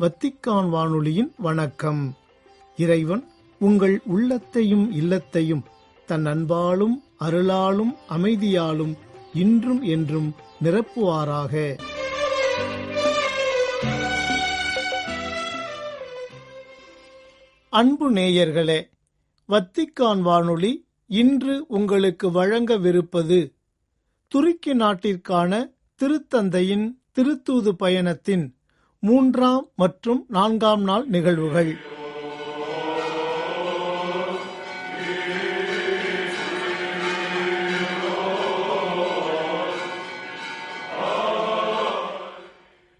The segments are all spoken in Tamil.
வத்திக்கான் வானொலியின் வணக்கம். இறைவன் உங்கள் உள்ளத்தையும் இல்லத்தையும் தன் அன்பாலும் அருளாலும் அமைதியாலும் இன்றும் என்றும் நிரப்புவாராக. அன்பு நேயர்களே வத்திக்கான் வானொலி இன்று உங்களுக்கு வழங்கவிருப்பது துருக்கி நாட்டிற்கான திருத்தந்தையின் திருத்தூது பயணத்தின் மூன்றாம் மற்றும் நான்காம் நாள் நிகழ்வுகள்.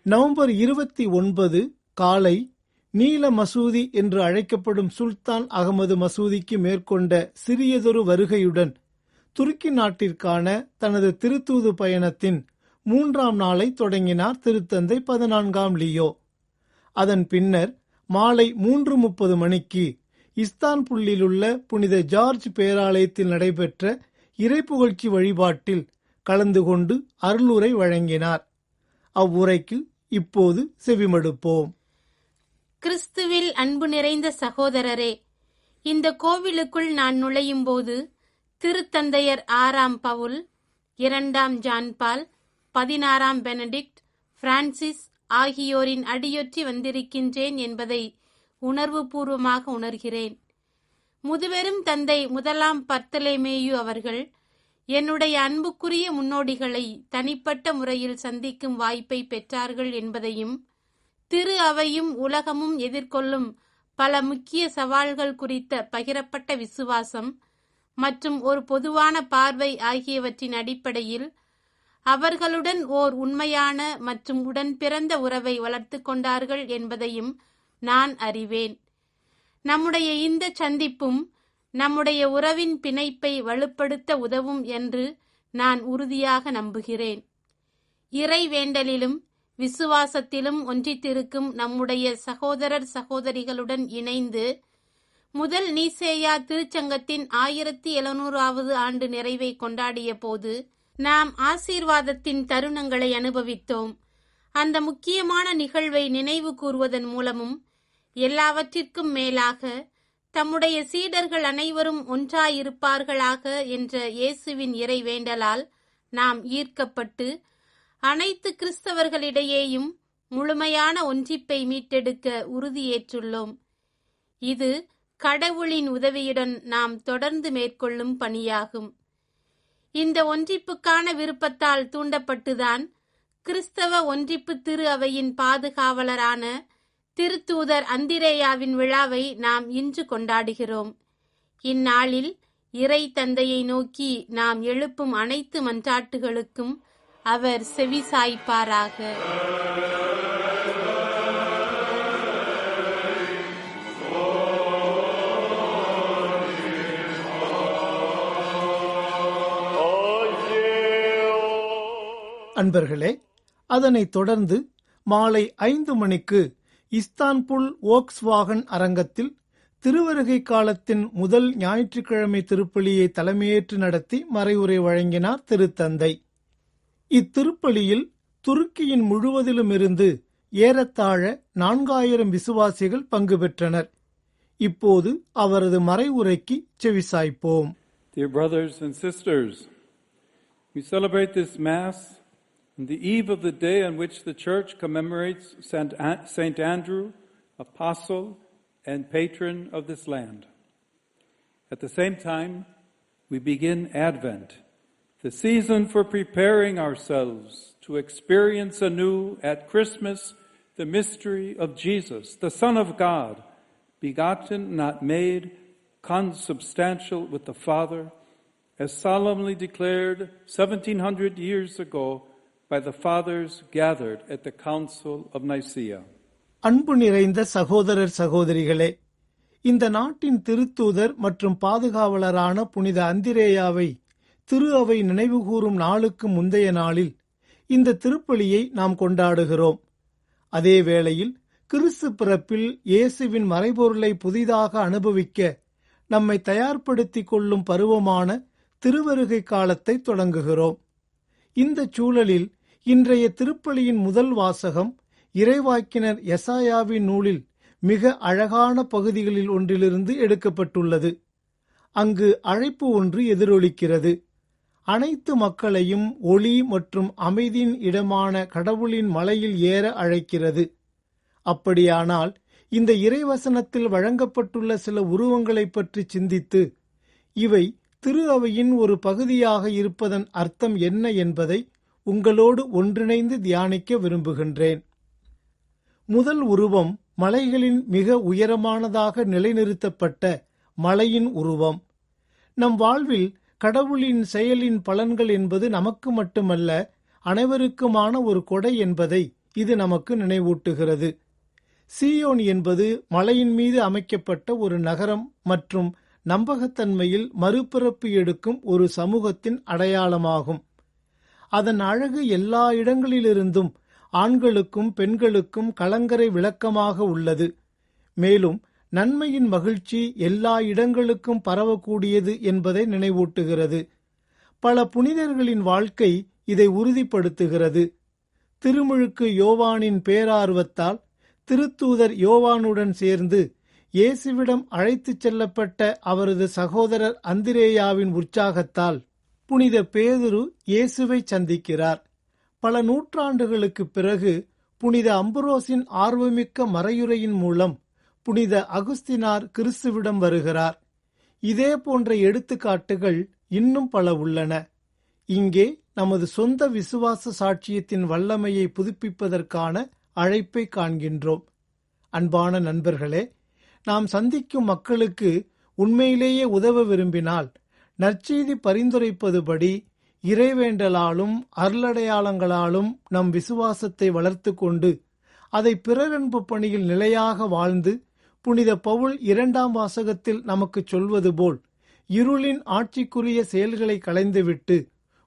நவம்பர் இருபத்தி ஒன்பது காலை நீல மசூதி என்று அழைக்கப்படும் சுல்தான் அகமது மசூதிக்கு மேற்கொண்ட சிறியதொரு வருகையுடன் துருக்கி நாட்டிற்கான தனது திருத்தூது பயணத்தின் மூன்றாம் நாளை தொடங்கினார் திருத்தந்தை பதினான்காம் லியோ. அதன் பின்னர் மாலை மூன்று முப்பது மணிக்கு இஸ்தான்புல்லிலுள்ள புனித ஜார்ஜ் பேராலயத்தில் நடைபெற்ற இறைப்புகழ்ச்சி வழிபாட்டில் கலந்து கொண்டு அருளுரை வழங்கினார். அவ்வுரைக்கு இப்போது செவிமடுப்போம். கிறிஸ்துவில் அன்பு நிறைந்த சகோதரரே இந்த கோவிலுக்குள் நான் நுழையும் போது திருத்தந்தையர் ஆறாம் பவுல் இரண்டாம் ஜான்பால் பதினாறாம் பெனடிக்ட் பிரான்சிஸ் ஆகியோரின் அடியொற்றி வந்திருக்கின்றேன் என்பதை உணர்வுபூர்வமாக உணர்கிறேன். முதுபெரும் தந்தை முதலாம் பர்த்தலேமேயு அவர்கள் என்னுடைய அன்புக்குரிய முன்னோடிகளை தனிப்பட்ட முறையில் சந்திக்கும் வாய்ப்பை பெற்றார்கள் என்பதையும் திரு அவையும் உலகமும் எதிர்கொள்ளும் பல முக்கிய சவால்கள் குறித்த பகிரப்பட்ட விசுவாசம் மற்றும் ஒரு பொதுவான பார்வை ஆகியவற்றின் அடிப்படையில் அவர்களுடன் ஓர் உண்மையான மற்றும் உடன் பிறந்த உறவை வளர்த்து கொண்டார்கள் என்பதையும் நான் அறிவேன். நம்முடைய இந்த சந்திப்பும் நம்முடைய உறவின் பிணைப்பை வலுப்படுத்த உதவும் என்று நான் உறுதியாக நம்புகிறேன். இறை வேண்டலிலும் விசுவாசத்திலும் ஒன்றித்திருக்கும் நம்முடைய சகோதரர் சகோதரிகளுடன் இணைந்து முதல் நீசேயா திருச்சங்கத்தின் ஆயிரத்தி எழுநூறாவது ஆண்டு நிறைவை கொண்டாடிய போது நாம் ஆசீர்வாதத்தின் தருணங்களை அனுபவித்தோம். அந்த முக்கியமான நிகழ்வை நினைவு கூறுவதன் மூலமும் எல்லாவற்றிற்கும் மேலாக தம்முடைய சீடர்கள் அனைவரும் ஒன்றாயிருப்பார்களாக என்ற இயேசுவின் இறை வேண்டலால் நாம் ஈர்க்கப்பட்டு அனைத்து கிறிஸ்தவர்களிடையேயும் முழுமையான ஒன்றிப்பை மீட்டெடுக்க உறுதியேற்றுள்ளோம். இது கடவுளின் உதவியுடன் நாம் தொடர்ந்து மேற்கொள்ளும் பணியாகும். இந்த ஒன்றிப்புக்கான விருப்பத்தால் தூண்டப்பட்டுதான் கிறிஸ்தவ ஒன்றிப்பு திரு அவையின் பாதுகாவலரான திருத்தூதர் அந்திரேயாவின் விழாவை நாம் இன்று கொண்டாடுகிறோம். இந்நாளில் இறை தந்தையை நோக்கி நாம் எழுப்பும் அனைத்து மன்றாட்டுகளுக்கும் அவர் செவிசாய்ப்பாராக. அன்பர்களே அதனைத் தொடர்ந்து மாலை ஐந்து மணிக்கு இஸ்தான்புல் ஓக்ஸ்வாகன் அரங்கத்தில் திருவருகை காலத்தின் முதல் ஞாயிற்றுக்கிழமை திருப்பலியை தலைமையேற்று நடத்தி மறைவுரை வழங்கினார் திருத்தந்தை. இத்திருப்பலியில் துருக்கியின் முழுவதிலுமிருந்து ஏறத்தாழ நான்காயிரம் விசுவாசிகள் பங்கு பெற்றனர். இப்போது அவரது மறைவுரைக்கு செவிசாய்ப்போம். Dear brothers and sisters, we celebrate this Mass the eve of the day on which the Church commemorates Saint Andrew, apostle and patron of this land. At the same time, we begin Advent, the season for preparing ourselves to experience anew at Christmas the mystery of Jesus, the Son of God, begotten, not made, consubstantial with the Father, as solemnly declared 1700 years ago by the fathers gathered at the Council of Nicaea. அன்பு நிறைந்த சகோதரர் சகோதரிகளே இந்த நாட்டின் திருத்தூதர் மற்றும் பாதுகாவலரான புனித அந்திரேயாவை திரு அவை நினைவுகூரும் நாளுக்கு முந்தைய நாளில் இந்த திருப்பலியை நாம் கொண்டாடுகிறோம் அதே வேளையில் கிறிஸ்து பிறப்பில் இயேசுவின் மறைபொருளை புதிதாக அனுபவிக்க நம்மை தயார்படுத்திக் கொள்ளும் பருவமான திருவருகை காலத்தை தொடங்குகிறோம் இந்த சூழலில் இன்றைய திருப்பலியின் முதல் வாசகம் இறைவாக்கினர் எசாயாவின் நூலில் மிக அழகான பகுதிகளில் ஒன்றிலிருந்து எடுக்கப்பட்டுள்ளது. அங்கு அழைப்பு ஒன்று எதிரொலிக்கிறது. அனைத்து மக்களையும் ஒளி மற்றும் அமைதியின் இடமான கடவுளின் மலையில் ஏற அழைக்கிறது. அப்படியானால் இந்த இறைவசனத்தில் வழங்கப்பட்டுள்ள சில உருவங்களைப் பற்றி சிந்தித்து இவை திரு அவையின் ஒரு பகுதியாக இருப்பதன் அர்த்தம் என்ன என்பதை உங்களோடு ஒன்றிணைந்து தியானிக்க விரும்புகின்றேன். முதல் உருவம் மலைகளின் மிக உயரமானதாக நிலைநிறுத்தப்பட்ட மலையின் உருவம். நம் வாழ்வில் கடவுளின் செயலின் பலன்கள் என்பது நமக்கு மட்டுமல்ல அனைவருக்குமான ஒரு கொடை என்பதை இது நமக்கு நினைவூட்டுகிறது. சீயோன் என்பது மலையின் மீது அமைக்கப்பட்ட ஒரு நகரம் மற்றும் நம்பகத்தன்மையில் மறுபிறப்பு எடுக்கும் ஒரு சமூகத்தின் அடையாளமாகும். அதன் அழகு எல்லா இடங்களிலிருந்தும் ஆண்களுக்கும் பெண்களுக்கும் கலங்கரை விளக்கமாக உள்ளது. மேலும் நன்மையின் மகிழ்ச்சி எல்லா இடங்களுக்கும் பரவக்கூடியது என்பதை நினைவூட்டுகிறது. பல புனிதர்களின் வாழ்க்கை இதை உறுதிப்படுத்துகிறது. திருமுழுக்கு யோவானின் பேரார்வத்தால் திருத்தூதர் யோவானுடன் சேர்ந்து இயேசுவிடம் அழைத்துச் செல்லப்பட்ட அவரது சகோதரர் அந்திரேயாவின் உற்சாகத்தால் புனித பேதுரு இயேசுவை சந்திக்கிறார். பல நூற்றாண்டுகளுக்குப் பிறகு புனித அம்புரோசின் ஆர்வமிக்க மறையுரையின் மூலம் புனித அகுஸ்தினார் கிறிஸ்துவிடம் வருகிறார். இதே போன்ற எடுத்துக்காட்டுகள் இன்னும் பல உள்ளன. இங்கே நமது சொந்த விசுவாச சாட்சியத்தின் வல்லமையை புதுப்பிப்பதற்கான அழைப்பை காண்கின்றோம். அன்பான நண்பர்களே நாம் சந்திக்கும் மக்களுக்கு உண்மையிலேயே உதவ விரும்பினால் நற்செய்தி பரிந்துரைப்பதுபடி இறைவேண்டலாலும் அருளடையாளங்களாலும் நம் விசுவாசத்தை வளர்த்து கொண்டு அதை பிறரன்பு பணியில் நிலையாக வாழ்ந்து புனித பவுல் இரண்டாம் வாசகத்தில் நமக்கு சொல்வது போல் இருளின் ஆட்சிக்குரிய செயல்களை களைந்துவிட்டு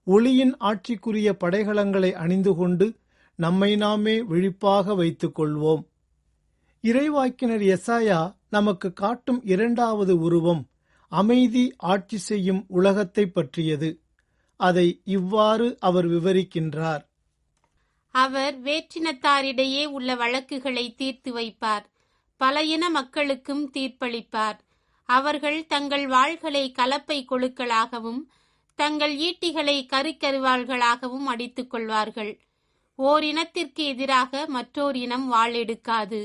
ஒளியின் ஆட்சிக்குரிய படைகளங்களை அணிந்து கொண்டு நம்மை நாமே விழிப்பாக வைத்துக் கொள்வோம். இறைவாக்கினர் எசாயா நமக்கு காட்டும் இரண்டாவது உருவம் அமைதி ஆட்சி செய்யும் உலகத்தை பற்றியது. அதை இவ்வாறு அவர் விவரிக்கின்றார். அவர் வேற்றினத்தாரிடையே உள்ள வழக்குகளை தீர்த்து வைப்பார். பல இன மக்களுக்கும் தீர்ப்பளிப்பார். அவர்கள் தங்கள் வாள்களை கலப்பை கொழுக்களாகவும் தங்கள் ஈட்டிகளை கருக்கருவாள்களாகவும் அடித்துக் கொள்வார்கள். ஓர் இனத்திற்கு எதிராக மற்றோர் இனம் வாளெடுக்காது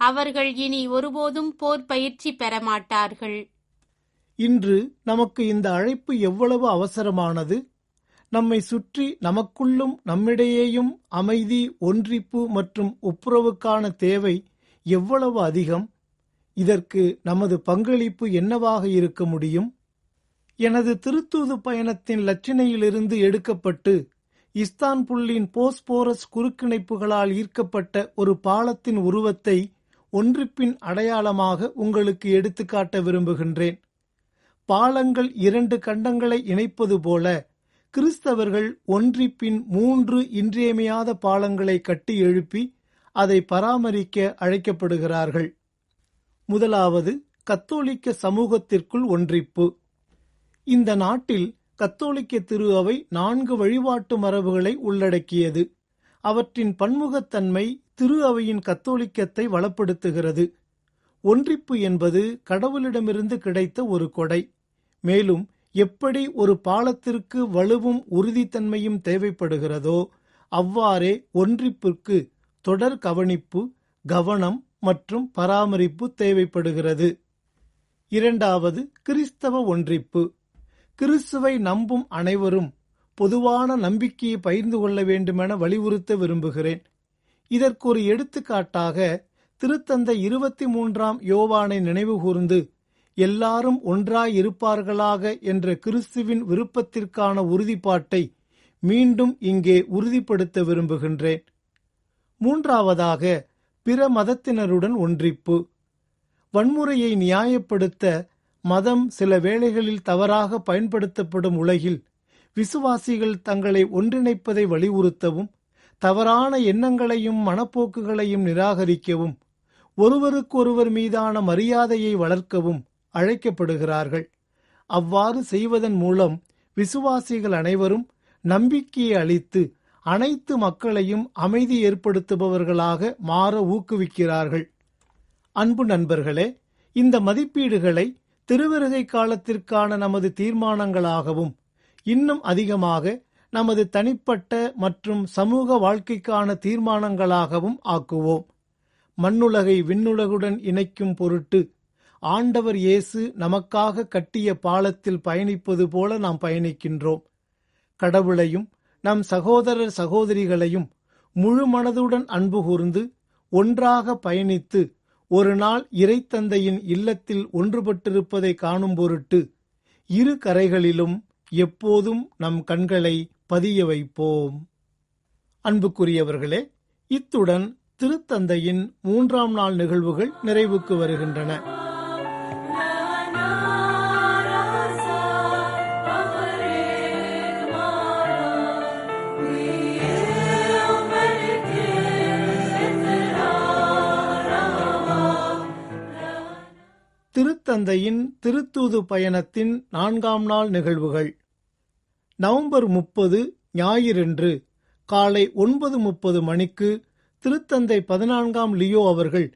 அவர்கள் இனி ஒருபோதும் போர் பயிற்சி பெற மாட்டார்கள். இன்று நமக்கு இந்த அழைப்பு எவ்வளவு அவசரமானது? நம்மை சுற்றி நமக்குள்ளும் நம்மிடையேயும் அமைதி ஒன்றிப்பு மற்றும் ஒப்புரவுக்கான தேவை எவ்வளவு அதிகம்? இதற்கு நமது பங்களிப்பு என்னவாக இருக்க முடியும்? எனது திருத்தூது பயணத்தின் லட்சணையிலிருந்து எடுக்கப்பட்டு இஸ்தான்புல்லின் போஸ்போரஸ் குறுக்கிணைப்புகளால் ஈர்க்கப்பட்ட ஒரு பாலத்தின் உருவத்தை ஒன்றிப்பின் அடையாளமாக உங்களுக்கு எடுத்துக்காட்ட விரும்புகின்றேன். பாலங்கள் இரண்டு கண்டங்களை இணைப்பது போல கிறிஸ்தவர்கள் ஒன்றிப்பின் மூன்று இன்றியமையாத பாலங்களை கட்டி எழுப்பி அதை பராமரிக்க அழைக்கப்படுகிறார்கள். முதலாவது கத்தோலிக்க சமூகத்திற்குள் ஒன்றிப்பு. இந்த நாட்டில் கத்தோலிக்க திரு அவை நான்கு வழிபாட்டு மரபுகளை உள்ளடக்கியது. அவற்றின் பன்முகத்தன்மை திரு அவையின் கத்தோலிக்கத்தை வளப்படுத்துகிறது. ஒன்றிப்பு என்பது கடவுளிடமிருந்து கிடைத்த ஒரு கொடை. மேலும் எப்படி ஒரு பாலத்திற்கு வலுவும் உறுதித்தன்மையும் தேவைப்படுகிறதோ அவ்வாறே ஒன்றிப்பிற்கு தொடர் கவனிப்பு கவனம் மற்றும் பராமரிப்பு தேவைப்படுகிறது. இரண்டாவது கிறிஸ்தவ ஒன்றிப்பு. கிறிஸ்துவை நம்பும் அனைவரும் பொதுவான நம்பிக்கையை பகிர்ந்து கொள்ள வேண்டுமென வலியுறுத்த விரும்புகிறேன். இதற்கு ஒரு எடுத்துக்காட்டாக திருத்தந்தை இருபத்தி மூன்றாம் யோவானை நினைவு கூர்ந்து எல்லாரும் ஒன்றாயிருப்பார்களாக என்ற கிறிஸ்துவின் விருப்பத்திற்கான உறுதிப்பாட்டை மீண்டும் இங்கே உறுதிப்படுத்த விரும்புகின்றேன். மூன்றாவதாக பிற மதத்தினருடன் ஒன்றிப்பு. வன்முறையை நியாயப்படுத்த மதம் சில வேளைகளில் தவறாக பயன்படுத்தப்படும் உலகில் விசுவாசிகள் தங்களை ஒன்றிணைப்பதை வலியுறுத்தவும் தவறான எண்ணங்களையும் மனப்போக்குகளையும் நிராகரிக்கவும் ஒருவருக்கொருவர் மீதான மரியாதையை வளர்க்கவும் அழைக்கப்படுகிறார்கள். அவ்வாறு செய்வதன் மூலம் விசுவாசிகள் அனைவரும் நம்பிக்கையை அளித்து அனைத்து மக்களையும் அமைதி ஏற்படுத்துபவர்களாக மாற ஊக்குவிக்கிறார்கள். அன்பு நண்பர்களே இந்த மதிப்பீடுகளை திருவிருகை காலத்திற்கான நமது தீர்மானங்களாகவும் இன்னும் அதிகமாக நமது தனிப்பட்ட மற்றும் சமூக வாழ்க்கைக்கான தீர்மானங்களாகவும் ஆக்குவோம். மண்ணுலகை விண்ணுலகுடன் இணைக்கும் பொருட்டு ஆண்டவர் இயேசு நமக்காக கட்டிய பாலத்தில் பயணிப்பது போல நாம் பயணிக்கின்றோம். கடவுளையும் நம் சகோதரர் சகோதரிகளையும் முழு மனதுடன் அன்பு கூர்ந்து ஒன்றாக பயணித்து ஒரு நாள் இறைத்தந்தையின் இல்லத்தில் ஒன்றுபட்டிருப்பதை காணும் பொருட்டு இரு கரைகளிலும் எப்போதும் நம் கண்களை பதிய வைப்போம். அன்புக்குரியவர்களே இத்துடன் திருத்தந்தையின் மூன்றாம் நாள் நிகழ்வுகள் நிறைவுக்கு வருகின்றன. திருத்தந்தையின் திருத்தூது பயணத்தின் நான்காம் நாள் நிகழ்வுகள். நவம்பர் முப்பது ஞாயிறன்று காலை ஒன்பது முப்பது மணிக்கு திருத்தந்தை பதினான்காம் லியோ அவர்கள்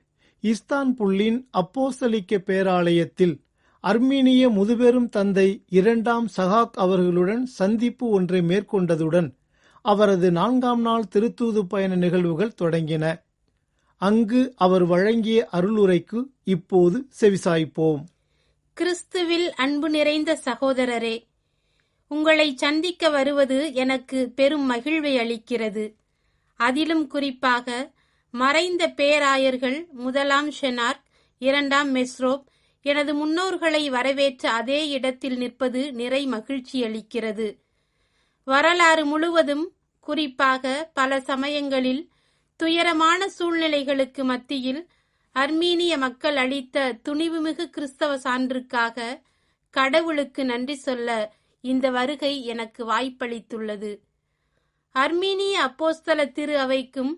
இஸ்தான்புல்லின் அப்போஸ்தலிக்க பேராலயத்தில் அர்மீனிய முதுபெரும் தந்தை இரண்டாம் சகாக் அவர்களுடன் சந்திப்பு ஒன்றை மேற்கொண்டதுடன் அவரது நான்காம் நாள் திருத்தூது பயண நிகழ்வுகள் தொடங்கின. அங்கு அவர் வழங்கிய அருளுரைக்கு இப்போது செவிசாய்ப்போம். கிறிஸ்துவில் அன்பு நிறைந்த சகோதரரே உங்களை சந்திக்க வருவது எனக்கு பெரும் மகிழ்வை அளிக்கிறது. அதிலும் குறிப்பாக மறைந்த பேராயர்கள் முதலாம் ஷெனார்க் இரண்டாம் மெஸ்ரோப் எனது முன்னோர்களை வரவேற்ற அதே இடத்தில் நிற்பது நிறை மகிழ்ச்சி அளிக்கிறது. வரலாறு முழுவதும் குறிப்பாக பல சமயங்களில் துயரமான சூழ்நிலைகளுக்கு மத்தியில் அர்மீனிய மக்கள் அளித்த துணிவுமிகு கிறிஸ்தவ சான்றுக்காக கடவுளுக்கு நன்றி சொல்ல இந்த வருகை எனக்கு வாய்ப்பளித்துள்ளது. அர்மீனிய அப்போஸ்தல திரு அவைக்கும்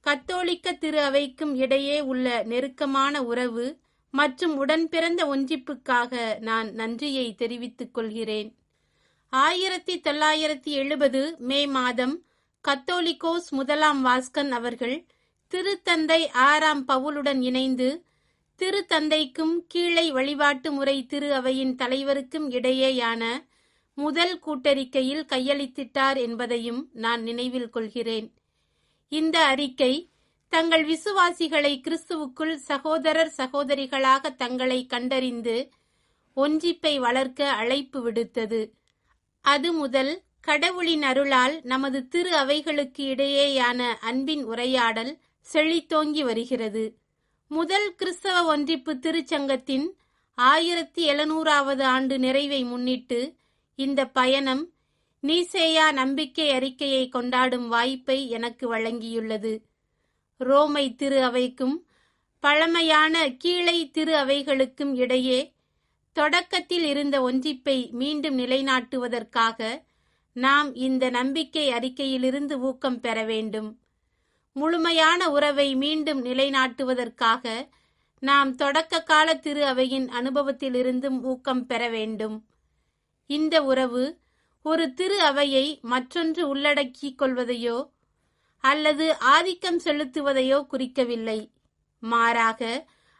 கத்தோலிக்க திரு அவைக்கும் இடையே உள்ள நெருக்கமான உறவு மற்றும் உடன்பிறந்த ஒன்றிப்புக்காக நான் நன்றியை தெரிவித்துக் கொள்கிறேன். ஆயிரத்தி தொள்ளாயிரத்தி எழுபது மே மாதம் கத்தோலிக்கோஸ் முதலாம் வாஸ்கன் அவர்கள் திருத்தந்தை ஆறாம் பவுலுடன் இணைந்து திருத்தந்தைக்கும் கீழை வழிபாட்டு முறை திரு அவையின் தலைவருக்கும் இடையேயான முதல் கூட்டறிக்கையில் கையளித்திட்டார் என்பதையும் நான் நினைவில் கொள்கிறேன். இந்த அறிக்கை தங்கள் விசுவாசிகளை கிறிஸ்துவுக்குள் சகோதரர் சகோதரிகளாக தங்களை கண்டறிந்து ஒன்றிப்பை வளர்க்க அழைப்பு விடுத்தது. அது முதல் கடவுளின் அருளால் நமது திரு அவைகளுக்கு இடையேயான அன்பின் உரையாடல் செழித்தோங்கி வருகிறது. முதல் கிறிஸ்தவ ஒன்றிப்பு திருச்சங்கத்தின் ஆயிரத்தி எழுநூறாவது ஆண்டு நிறைவை முன்னிட்டு இந்த பயணம் நீசேயா நம்பிக்கை அறிக்கையை கொண்டாடும் வாய்ப்பை எனக்கு வழங்கியுள்ளது. ரோமை திரு அவைக்கும் பழமையான கீழை திரு அவைகளுக்கும் இடையே தொடக்கத்தில் இருந்த ஒன்றிப்பை மீண்டும் நிலைநாட்டுவதற்காக நாம் இந்த நம்பிக்கை அறிக்கையிலிருந்து ஊக்கம் பெற வேண்டும். முழுமையான உறவை மீண்டும் நிலைநாட்டுவதற்காக நாம் தொடக்க கால திரு அவையின் அனுபவத்திலிருந்தும் ஊக்கம் பெற வேண்டும். இந்த உறவு ஒரு திரு அவையை மற்றொன்று உள்ளடக்கிக் கொள்வதையோ அல்லது ஆதிக்கம் செலுத்துவதையோ குறிக்கவில்லை. மாறாக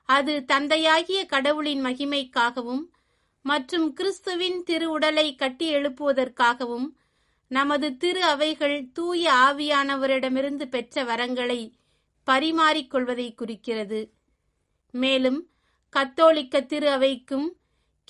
அது தந்தையாகிய கடவுளின் மகிமைக்காகவும் மற்றும் கிறிஸ்துவின் திரு உடலை கட்டி எழுப்புவதற்காகவும் நமது திரு அவைகள் தூய ஆவியானவரிடமிருந்து பெற்ற வரங்களை பரிமாறிக்கொள்வதை குறிக்கிறது. மேலும் கத்தோலிக்க திரு அவைக்கும்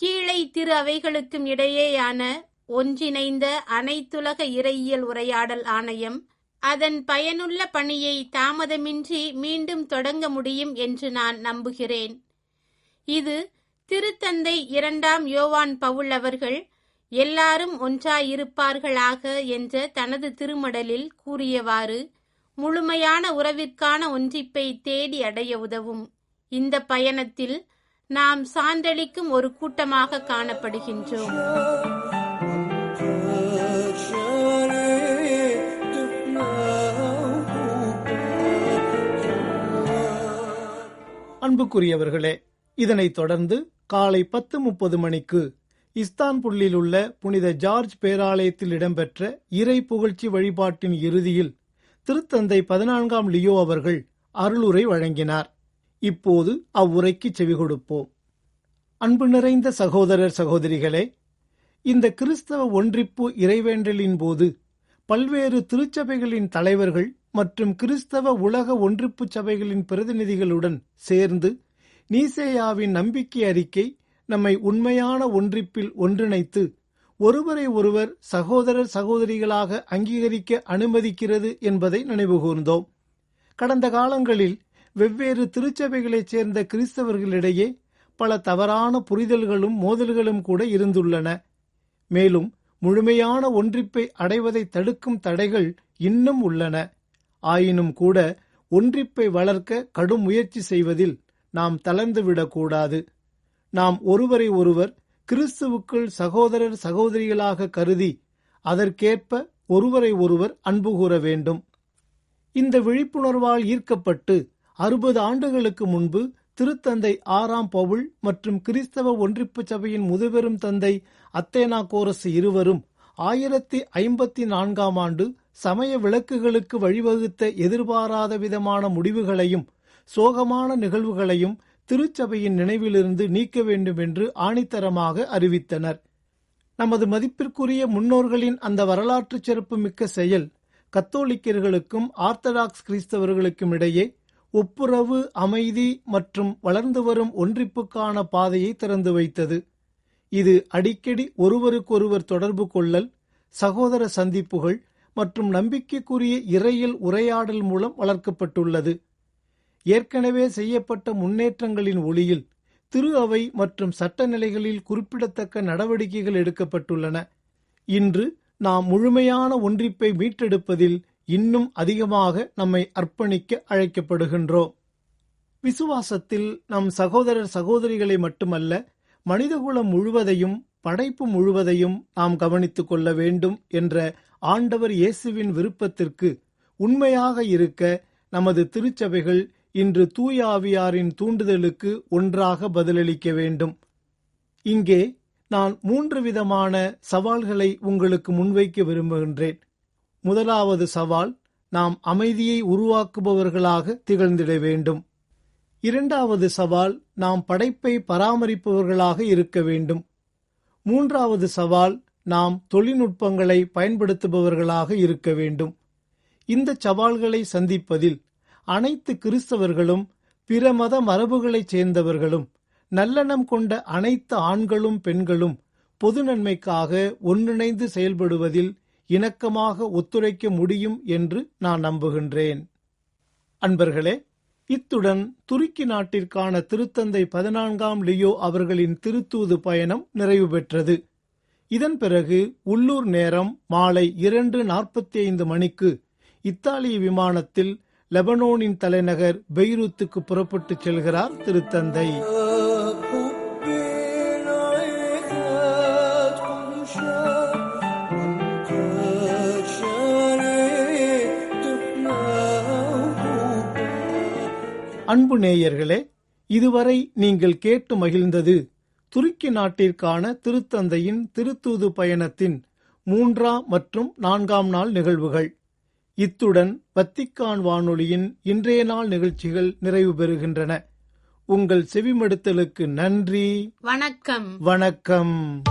கீழை திரு அவைகளுக்கும் இடையேயான ஒன்றிணைந்த அனைத்துலக இறையியல் உரையாடல் ஆணையம் அதன் பயனுள்ள பணியை தாமதமின்றி மீண்டும் தொடங்க முடியும் என்று நான் நம்புகிறேன். இது திருத்தந்தை இரண்டாம் யோவான் பவுல் அவர்கள் எல்லாரும் ஒன்றாயிருப்பார்களாக என்ற தனது திருமடலில் கூறியவாறு முழுமையான உறவிற்கான ஒன்றிப்பை தேடி அடைய உதவும். இந்த பயணத்தில் நாம் சான்றளிக்கும் ஒரு கூட்டமாக காணப்படுகின்றோம். அன்புக்குரியவர்களே இதனைத் தொடர்ந்து காலை பத்து முப்பது மணிக்கு இஸ்தான்புல்லில் உள்ள புனித ஜார்ஜ் பேராலயத்தில் இடம்பெற்ற இறை புகழ்ச்சி வழிபாட்டின் இறுதியில் திருத்தந்தை பதினான்காம் லியோ அவர்கள் அருளுரை வழங்கினார். இப்போது அவ்வுரைக்கு செவி கொடுப்போம். அன்பு நிறைந்த சகோதரர் சகோதரிகளே இந்த கிறிஸ்தவ ஒன்றிப்பு இறைவேண்டலின் போது பல்வேறு திருச்சபைகளின் தலைவர்கள் மற்றும் கிறிஸ்தவ உலக ஒன்றிப்பு சபைகளின் பிரதிநிதிகளுடன் சேர்ந்து நீசேயாவின் நம்பிக்கை அறிக்கை நம்மை உண்மையான ஒன்றிப்பில் ஒன்றிணைத்து ஒருவரை ஒருவர் சகோதரர் சகோதரிகளாக அங்கீகரிக்க அனுமதிக்கிறது என்பதை நினைவுகூர்ந்தோம் கடந்த காலங்களில் வெவ்வேறு திருச்சபைகளைச் சேர்ந்த கிறிஸ்தவர்களிடையே பல தவறான புரிதல்களும் மோதல்களும் கூட இருந்துள்ளன. மேலும் முழுமையான ஒன்றிப்பை அடைவதை தடுக்கும் தடைகள் இன்னும் உள்ளன. ஆயினும் கூட ஒன்றிப்பை வளர்க்க கடும் முயற்சி செய்வதில் நாம் தளர்ந்துவிடக்கூடாது நாம் ஒருவரை ஒருவர் கிறிஸ்துவுக்குள் சகோதரர் சகோதரிகளாக கருதி அதற்கேற்ப ஒருவரை ஒருவர் அன்பு கூற வேண்டும். இந்த விழிப்புணர்வால் ஈர்க்கப்பட்டு அறுபது ஆண்டுகளுக்கு முன்பு திருத்தந்தை ஆறாம் பவுல் மற்றும் கிறிஸ்தவ ஒன்றிப்பு சபையின் முதுபெரும் தந்தை அத்தேனா கோரஸ் இருவரும் ஆயிரத்தி ஐம்பத்தி நான்காம் ஆண்டு சமய விளக்குகளுக்கு வழிவகுத்த எதிர்பாராத விதமான முடிவுகளையும் சோகமான நிகழ்வுகளையும் திருச்சபையின் நினைவிலிருந்து நீக்க வேண்டும் என்று ஆணித்தரமாக அறிவித்தனர். நமது மதிப்பிற்குரிய முன்னோர்களின் அந்த வரலாற்று சிறப்பு மிக்க செயல் கத்தோலிக்கர்களுக்கும் ஆர்த்தடாக்ஸ் கிறிஸ்தவர்களுக்கும் இடையே ஒப்புரவு அமைதி மற்றும் வளர்ந்து வரும் ஒன்றிப்புக்கான பாதையை திறந்து வைத்தது. இது அடிக்கடி ஒருவருக்கொருவர் தொடர்பு கொள்ளல் சகோதர சந்திப்புகள் மற்றும் நம்பிக்கைக்குரிய இறையில் உரையாடல் மூலம் வளர்க்கப்பட்டுள்ளது. ஏற்கனவே செய்யப்பட்ட முன்னேற்றங்களின் ஒளியில் திரு அவை மற்றும் சட்ட நிலைகளில் குறிப்பிடத்தக்க நடவடிக்கைகள் எடுக்கப்பட்டுள்ளன. இன்று நாம் முழுமையான ஒன்றிப்பை மீட்டெடுப்பதில் இன்னும் அதிகமாக நம்மை அர்ப்பணிக்க அழைக்கப்படுகின்றோம். விசுவாசத்தில் நம் சகோதரர் சகோதரிகளை மட்டுமல்ல மனிதகுலம் முழுவதையும் படைப்பு முழுவதையும் நாம் கவனித்துக் கொள்ள வேண்டும் என்ற ஆண்டவர் இயேசுவின் விருப்பத்திற்கு உண்மையாக இருக்க நமது திருச்சபைகள் இன்று தூயாவியாரின் தூண்டுதலுக்கு ஒன்றாக பதிலளிக்க வேண்டும். இங்கே நான் மூன்று விதமான சவால்களை உங்களுக்கு முன்வைக்க விரும்புகின்றேன். முதலாவது சவால் நாம் அமைதியை உருவாக்குபவர்களாக திகழ்ந்திட வேண்டும். இரண்டாவது சவால் நாம் படைப்பை பராமரிப்பவர்களாக இருக்க வேண்டும். மூன்றாவது சவால் நாம் தொழில்நுட்பங்களை பயன்படுத்துபவர்களாக இருக்க வேண்டும். இந்த சவால்களை சந்திப்பதில் அனைத்து கிறிஸ்தவர்களும் பிற மத மரபுகளைச் சேர்ந்தவர்களும் நல்லெண்ணம் கொண்ட அனைத்து ஆண்களும் பெண்களும் பொது நன்மைக்காக ஒன்றிணைந்து செயல்படுவதில் இணக்கமாக ஒத்துழைக்க முடியும் என்று நான் நம்புகின்றேன். அன்பர்களே இத்துடன் துருக்கி நாட்டிற்கான திருத்தந்தை பதினான்காம் லியோ அவர்களின் திருத்தூது பயணம் நிறைவு பெற்றது. இதன் பிறகு உள்ளூர் நேரம் மாலை இரண்டு நாற்பத்தி ஐந்து மணிக்கு இத்தாலிய விமானத்தில் லெபனோனின் தலைநகர் பெய்ரூத்துக்கு புறப்பட்டுச் செல்கிறார் திருத்தந்தை. அன்பு நேயர்களே இதுவரை நீங்கள் கேட்டு மகிழ்ந்தது துருக்கி நாட்டிற்கான திருத்தந்தையின் திருத்தூது பயணத்தின் மூன்றாம் மற்றும் நான்காம் நாள் நிகழ்வுகள். இத்துடன் வத்திக்கான் வானொலியின் இன்றைய நாள் நிகழ்ச்சிகள் நிறைவு பெறுகின்றன. உங்கள் செவிமடுத்தலுக்கு நன்றி. வணக்கம். வணக்கம்.